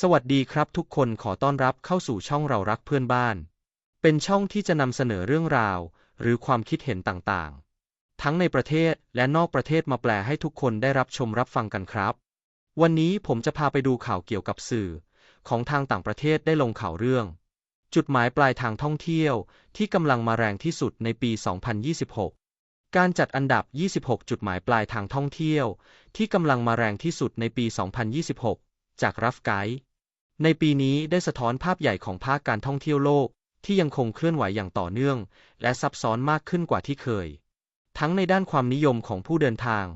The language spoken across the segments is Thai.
สวัสดีครับทุกคนขอต้อนรับเข้าสู่ช่องเรารักเพื่อนบ้าน เป็นช่องที่จะนำเสนอเรื่องราว หรือความคิดเห็นต่างๆ ทั้งในประเทศและนอกประเทศมาแปลให้ทุกคนได้รับชมรับฟังกันครับ วันนี้ผมจะพาไปดูข่าวเกี่ยวกับสื่อ ของทางต่างประเทศได้ลงข่าวเรื่อง จุดหมายปลายทางท่องเที่ยวที่กำลังมาแรงที่สุดในปี 2026การจัดอันดับ 26 จุดหมายปลายทางท่องเที่ยว ที่กำลังมาแรงที่สุดในปี 2026 จากรัฟไกด์ในปีนี้ได้สะท้อนภาพใหญ่ของภาคการท่องเที่ยวโลก ที่ยังคงเคลื่อนไหวอย่างต่อเนื่อง และซับซ้อนมากขึ้นกว่าที่เคย ทั้งในด้านความนิยมของผู้เดินทาง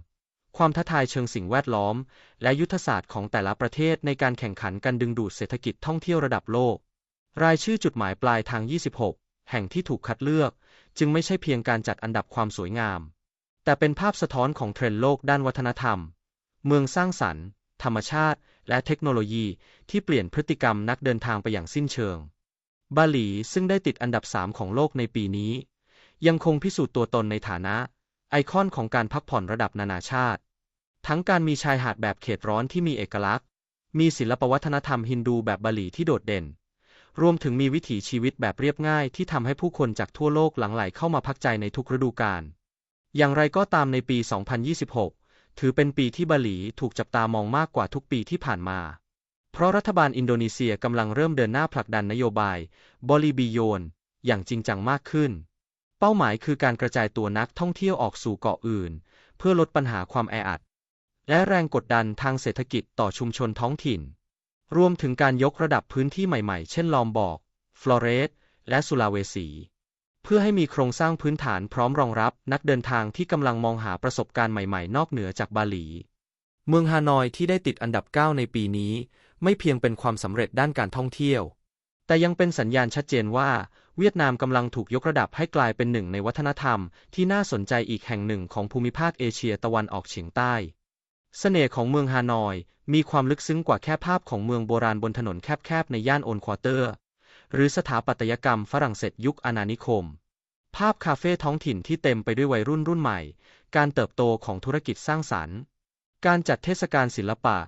ความท้าทายเชิงสิ่งแวดล้อม และยุทธศาสตร์ของแต่ละประเทศในการแข่งขันกันดึงดูดเศรษฐกิจท่องเที่ยวระดับโลก รายชื่อจุดหมายปลายทาง 26 แห่งที่ถูกคัดเลือก จึงไม่ใช่เพียงการจัดอันดับความสวยงาม แต่เป็นภาพสะท้อนของเทรนด์โลกด้านวัฒนธรรม เมืองสร้างสรรค์ ธรรมชาติ และเทคโนโลยีที่เปลี่ยนพฤติกรรมนักเดินทางไปอย่างสิ้นเชิง บาหลีซึ่งได้ติดอันดับ 3 ของโลกในปีนี้ ยังคงพิสูจน์ตัวตนในฐานะ ไอคอนของการพักผ่อนระดับนานาชาติ ทั้งการมีชายหาดแบบเขตร้อนที่มีเอกลักษณ์ มีศิลปวัฒนธรรมฮินดูแบบบาหลีที่โดดเด่น รวมถึงมีวิถีชีวิตแบบเรียบง่ายที่ทำให้ผู้คนจากทั่วโลกหลั่งไหลเข้ามาพักใจในทุกฤดูกาลอย่างไรก็ตามในปี 2026 ถือเป็นปีที่บาหลีถูกจับตามองมากกว่าทุกปีที่ผ่านมา เพราะรัฐบาลอินโดนีเซียกำลังเริ่มเดินหน้าผลักดันนโยบายบริบิโยน อย่างจริงจังมากขึ้น เป้าหมายคือการกระจายตัวนักท่องเที่ยวออกสู่เกาะอื่น เพื่อลดปัญหาความแออัด และแรงกดดันทางเศรษฐกิจต่อชุมชนท้องถิ่น รวมถึงการยกระดับพื้นที่ใหม่ๆ เช่นลอมบอก ฟลอเรส และสุลาเวสี เพื่อให้มีโครงสร้างพื้นฐานพร้อมรองรับนักเดินทางที่กำลังมองหาประสบการณ์ใหม่ๆ นอกเหนือจากบาหลี เมืองฮานอยที่ได้ติดอันดับ 9 ในปีนี้ ไม่เพียงเป็นความสำเร็จด้านการท่องเที่ยว แต่ยังเป็นสัญญาณชัดเจนว่า เวียดนามกำลังถูกยกระดับให้กลายเป็นหนึ่งในวัฒนธรรม ที่น่าสนใจอีกแห่งหนึ่งของภูมิภาคเอเชียตะวันออกเฉียงใต้เสน่ห์ของเมืองฮานอย มีความลึกซึ้งกว่าแค่ภาพของเมืองโบราณบนถนนแคบๆในย่านโอนควอเตอร์ หรือสถาปัตยกรรมฝรั่งเศสยุคอาณานิคม ภาพคาเฟ่ท้องถิ่นที่เต็มไปด้วยวัยรุ่นรุ่นใหม่ การเติบโตของธุรกิจสร้างสรรค์ การจัดเทศกาลศิลปะ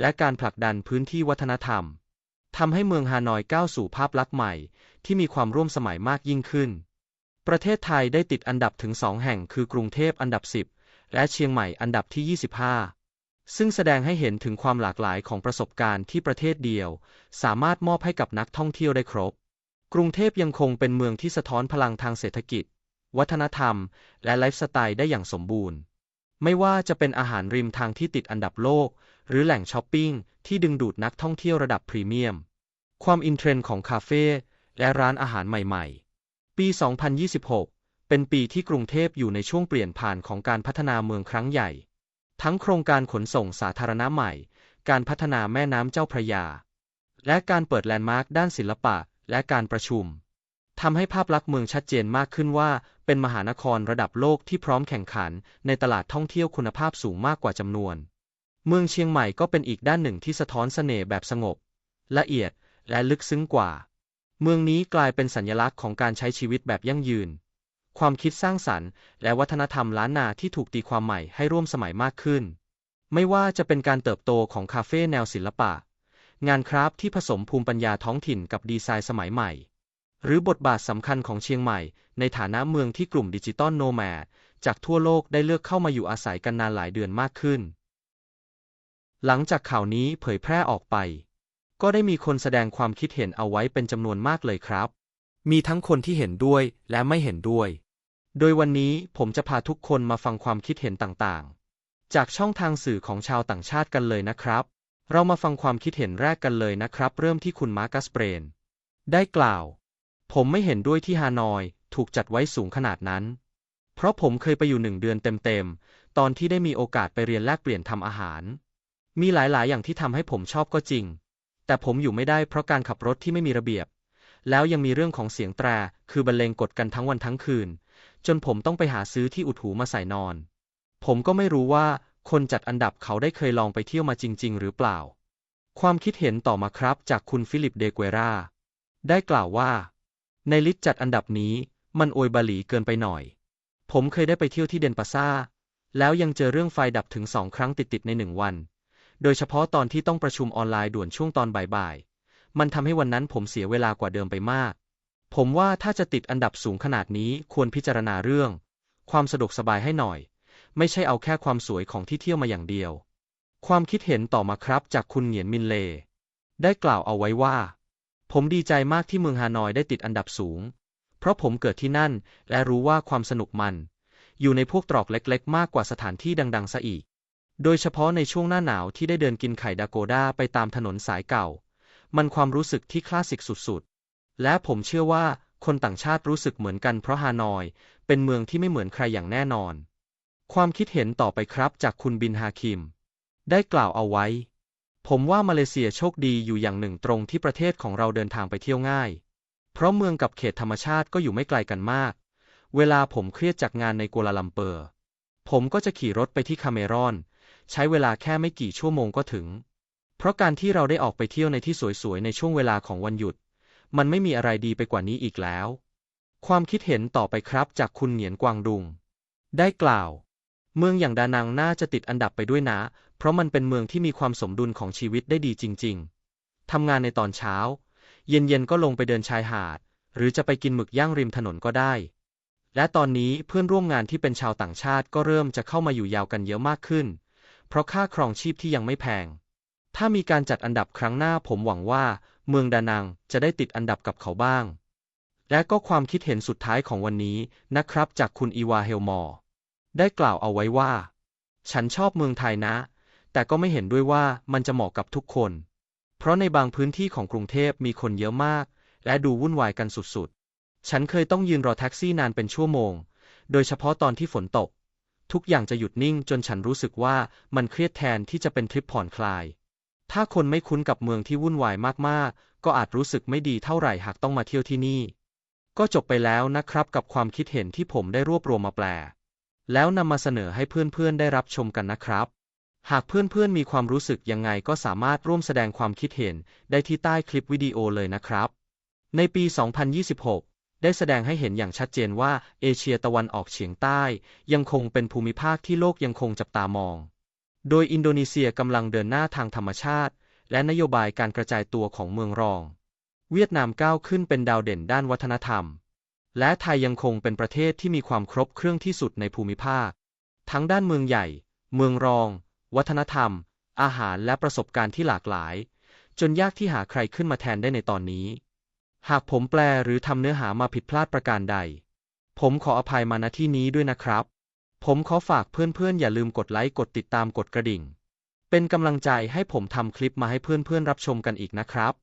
และการผลักดันพื้นที่วัฒนธรรมทำให้เมืองฮานอยก้าวสู่ภาพลักษณ์ใหม่ ที่มีความร่วมสมัยมากยิ่งขึ้น ประเทศไทยได้ติดอันดับถึงสองแห่งคือกรุงเทพอันดับ 10 และเชียงใหม่อันดับที่ 25 ซึ่งแสดงให้เห็นถึงความหลากหลายของประสบการณ์ที่ประเทศเดียว สามารถมอบให้กับนักท่องเที่ยวได้ครบ กรุงเทพยังคงเป็นเมืองที่สะท้อนพลังทางเศรษฐกิจ วัฒนธรรม และไลฟ์สไตล์ได้อย่างสมบูรณ์ ไม่ว่าจะเป็นอาหารริมทางที่ติดอันดับโลก หรือแหล่งช้อปปิ้งที่ดึงดูดนักท่องเที่ยวระดับพรีเมียม ความอินเทรนด์ของคาเฟ่และร้านอาหารใหม่ ๆ ปี 2026 เป็นปีที่กรุงเทพอยู่ในช่วงเปลี่ยนผ่านของการพัฒนาเมืองครั้งใหญ่ ทั้งโครงการขนส่งสาธารณะใหม่ การพัฒนาแม่น้ำเจ้าพระยา และการเปิดแลนด์มาร์คด้านศิลปะและการประชุมทำให้ภาพลักษณ์เมืองชัดเจนมากขึ้นว่า เป็นมหานครระดับโลกที่พร้อมแข่งขัน ในตลาดท่องเที่ยวคุณภาพสูงมากกว่าจำนวน เมืองเชียงใหม่ก็เป็นอีกด้านหนึ่งที่สะท้อนเสน่ห์แบบสงบ ละเอียดและลึกซึ้งกว่า เมืองนี้กลายเป็นสัญลักษณ์ของการใช้ชีวิตแบบยั่งยืน ความคิดสร้างสรรค์ และวัฒนธรรมล้านนาที่ถูกตีความใหม่ให้ร่วมสมัยมากขึ้น ไม่ว่าจะเป็นการเติบโตของคาเฟ่แนวศิลปะ งานคราฟที่ผสมภูมิปัญญาท้องถิ่นกับดีไซน์สมัยใหม่ หรือบทบาทสำคัญของเชียงใหม่ ในฐานะเมืองที่กลุ่มดิจิตอลโนแมดจากทั่วโลกได้เลือกเข้ามาอยู่อาศัยกันนานหลายเดือนมากขึ้น หลังจากข่าวนี้เผยแพร่ออกไป ก็ได้มีคนแสดงความคิดเห็นเอาไว้เป็นจำนวนมากเลยครับ มีทั้งคนที่เห็นด้วยและไม่เห็นด้วย โดยวันนี้ผมจะพาทุกคนมาฟังความคิดเห็นต่างๆ จากช่องทางสื่อของชาวต่างชาติกันเลยนะครับ เรามาฟังความคิดเห็นแรกกันเลยนะครับ เริ่มที่คุณมาร์กัสเบรน ได้กล่าว ผมไม่เห็นด้วยที่ฮานอยถูกจัดไว้สูงขนาดนั้น เพราะผมเคยไปอยู่หนึ่งเดือนเต็มๆ ตอนที่ได้มีโอกาสไปเรียนแลกเปลี่ยนทำอาหาร มีหลายๆ อย่างที่ทำให้ผมชอบก็จริง แต่ผมอยู่ไม่ได้เพราะการขับรถที่ไม่มีระเบียบ แล้วยังมีเรื่องของเสียงแตร คือบรรเลงกดกันทั้งวันทั้งคืน จนผมต้องไปหาซื้อที่อุดหูมาใส่นอน ผมก็ไม่รู้ว่าคนจัดอันดับเขาได้เคยลองไปเที่ยวมาจริง ๆ หรือเปล่า ความคิดเห็นต่อมาครับจากคุณฟิลิปเดเกวราได้กล่าวว่า ในลิสต์จัดอันดับนี้มันอวยบาหลีเกินไปหน่อย ผมเคยได้ไปเที่ยวที่เดนปาซาแล้วยังเจอเรื่องไฟดับถึงสองครั้งติดๆในหนึ่งวัน โดยเฉพาะตอนที่ต้องประชุมออนไลน์ด่วนช่วงตอนบ่ายๆ มันทำให้วันนั้นผมเสียเวลากว่าเดิมไปมาก ผมว่าถ้าจะติดอันดับสูงขนาดนี้ควรพิจารณาเรื่อง ความสะดวกสบายให้หน่อย ไม่ใช่เอาแค่ความสวยของที่เที่ยวมาอย่างเดียว ความคิดเห็นต่อมาครับจากคุณเหงียนมินเล ได้กล่าวเอาไว้ว่า ผมดีใจมากที่เมืองฮานอยได้ติดอันดับสูง เพราะผมเกิดที่นั่นและรู้ว่าความสนุกมัน อยู่ในพวกตรอกเล็ก ๆ มากกว่าสถานที่ดัง ๆ ซะอีก โดยเฉพาะในช่วงหน้าหนาวที่ได้เดินกินไข่ดาโกด้าไปตามถนนสายเก่า มันความรู้สึกที่คลาสสิกสุดๆ และผมเชื่อว่าคนต่างชาติรู้สึกเหมือนกันเพราะฮานอย เป็นเมืองที่ไม่เหมือนใครอย่างแน่นอน ความคิดเห็นต่อไปครับจากคุณบินฮาคิม ได้กล่าวเอาไว้ ผมว่ามาเลเซียโชคดีอยู่อย่างหนึ่งตรงที่ประเทศของเราเดินทางไปเที่ยวง่าย เพราะเมืองกับเขตธรรมชาติก็อยู่ไม่ไกลกันมาก เวลาผมเครียดจากงานในกัวลาลัมเปอร์ ผมก็จะขี่รถไปที่คาเมรอน ใช้เวลาแค่ไม่กี่ชั่วโมงก็ถึง เพราะการที่เราได้ออกไปเที่ยวในที่สวยๆ ในช่วงเวลาของวันหยุด มันไม่มีอะไรดีไปกว่านี้อีกแล้ว ความคิดเห็นต่อไปครับจากคุณเหนียนกวางดุง ได้กล่าว เมืองอย่างดานังน่าจะติดอันดับไปด้วยนะ เพราะมันเป็นเมืองที่มีความสมดุลของชีวิตได้ดีจริง ๆ ทำงานในตอนเช้า เย็นๆ ก็ลงไปเดินชายหาด หรือจะไปกินหมึกย่างริมถนนก็ได้ และตอนนี้เพื่อนร่วมงานที่เป็นชาวต่างชาติก็เริ่มจะเข้ามาอยู่ยาวกันเยอะมากขึ้น เพราะค่าครองชีพที่ยังไม่แพง ถ้ามีการจัดอันดับครั้งหน้าผมหวังว่า เมืองดานังจะได้ติดอันดับกับเขาบ้าง และก็ความคิดเห็นสุดท้ายของวันนี้นะครับ จากคุณอีวาเฮลมอร์ได้กล่าวเอาไว้ว่า ฉันชอบเมืองไทยนะ แต่ก็ไม่เห็นด้วยว่ามันจะเหมาะกับทุกคน เพราะในบางพื้นที่ของกรุงเทพมีคนเยอะมาก และดูวุ่นวายกันสุดๆ ฉันเคยต้องยืนรอแท็กซี่นานเป็นชั่วโมง โดยเฉพาะตอนที่ฝนตก ทุกอย่างจะหยุดนิ่งจนฉันรู้สึกว่ามันเครียดแทนที่จะเป็นทริปผ่อนคลาย ถ้าคนไม่คุ้นกับเมืองที่วุ่นวายมากๆ ก็อาจรู้สึกไม่ดีเท่าไหร่หากต้องมาเที่ยวที่นี่ ก็จบไปแล้วนะครับกับความคิดเห็นที่ผมได้รวบรวมมาแปล แล้วนำมาเสนอให้เพื่อนๆได้รับชมกันนะครับ หากเพื่อนๆมีความรู้สึกยังไงก็สามารถร่วมแสดงความคิดเห็นได้ที่ใต้คลิปวิดีโอเลยนะครับ ในปี 2026 ได้แสดงให้เห็นอย่างชัดเจนว่าเอเชียตะวันออกเฉียงใต้ ยังคงเป็นภูมิภาคที่โลกยังคงจับตามอง โดยอินโดนีเซียกำลังเดินหน้าทางธรรมชาติ และนโยบายการกระจายตัวของเมืองรอง เวียดนามก้าวขึ้นเป็นดาวเด่นด้านวัฒนธรรม และไทยยังคงเป็นประเทศที่มีความครบเครื่องที่สุดในภูมิภาค ทั้งด้านเมืองใหญ่ เมืองรอง วัฒนธรรม อาหารและประสบการณ์ที่หลากหลาย จนยากที่หาใครขึ้นมาแทนได้ในตอนนี้ หากผมแปลหรือทำเนื้อหามาผิดพลาดประการใด ผมขออภัยมาณที่นี้ด้วยนะครับ ผมขอฝากเพื่อนๆ อย่าลืมกดไลค์ กดติดตาม กดกระดิ่ง เป็นกำลังใจให้ผมทำคลิปมาให้เพื่อนๆ รับชมกันอีกนะครับ